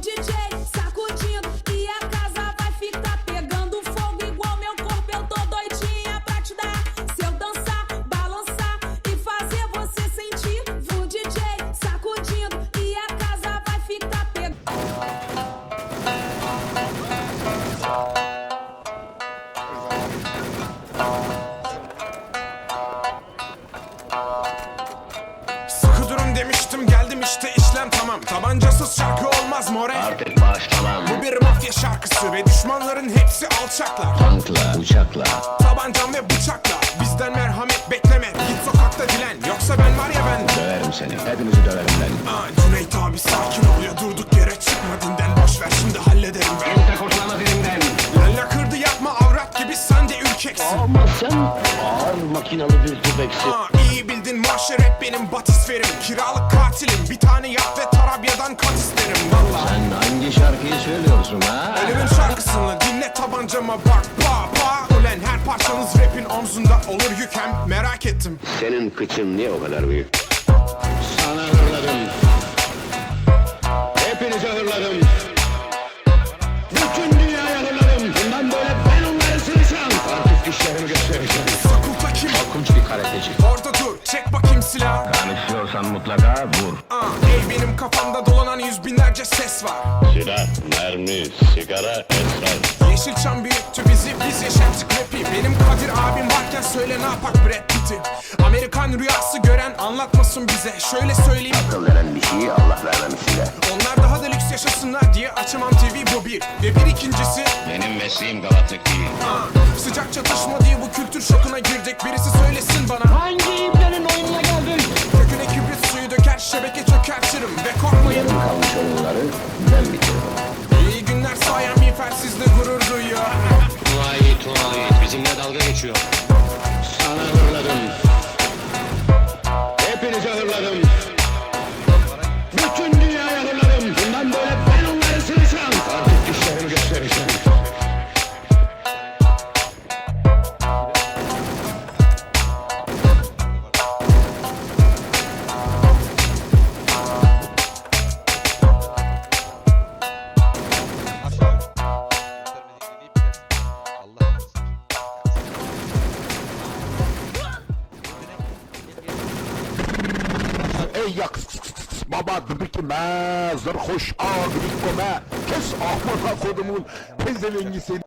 DJ sacudindo e a casa vai ficar pegando fogo igual meu corpo. Eu tô doidinha pra te dar. Se eu dançar, balançar e fazer você sentir. O DJ sacudindo e a casa vai ficar pegando. Sıkı durun demiştim geldim işte işlem tamam. Tabancasız şarkı olmaz more. Artık başlamam Bu bir mafya şarkısı ve düşmanların hepsi alçaklar. Tankla, uçakla Tabancam ve bıçakla bizden merhamet bekleme. Git sokakta dilen. Yoksa ben var ya ben. Döverim seni, hepinizi döverim lan Aa, Cüneyt abi sakin ol ya. Durduk yere çıkma dinden. Boş ver şimdi hallederim ben. Kimse kurtulamaz elimden Lalla kırdı yapma avrat gibi sen de ürkeksin. Ağır makinalı bir tüfeksin Aa, iyi bildin mahşer hep benim batisferim Kiralık katilim bir tane yap ve Tarabya'dan kat isterim. Valla Sen hangi şarkıyı söylüyorsun ha? Elimin şarkısını dinle tabancama bak. Pa pa. Ulen her parçanız rapin omzunda olur yük hem merak ettim. Senin kıçın niye o kadar büyük? Sana hırladım Hepinize hırladım mutlaka vur. Aa, ey benim kafamda dolanan yüz binlerce ses var. Silah, mermi, sigara, esrar. Yeşilçam büyüttü bizi biz yaşattık rapi Benim Kadir abim varken söyle ne yapak Brad Pitt'i? Amerikan rüyası gören anlatmasın bize. Şöyle söyleyeyim. Akıl veren bir şeyi Allah vermemiş size. Onlar daha da lüks yaşasınlar diye açamam TV bu bir. Ve bir ikincisi Benim mesleğim galatlık değil. Sıcak çatışma diye bu kültür şokuna girdik Birisi söylesin bana. Hangi şebeke çökertirim Ve korkmayın. Kalmış oyunları ben bitiririm İyi günler sayan miğfer sizle gurur duyuyor. Vay Tuğayit bizimle dalga geçiyor. Ey yak baba dıbıkime zırhoş ağ glikome kes ahmaka kodumun pezevengi seni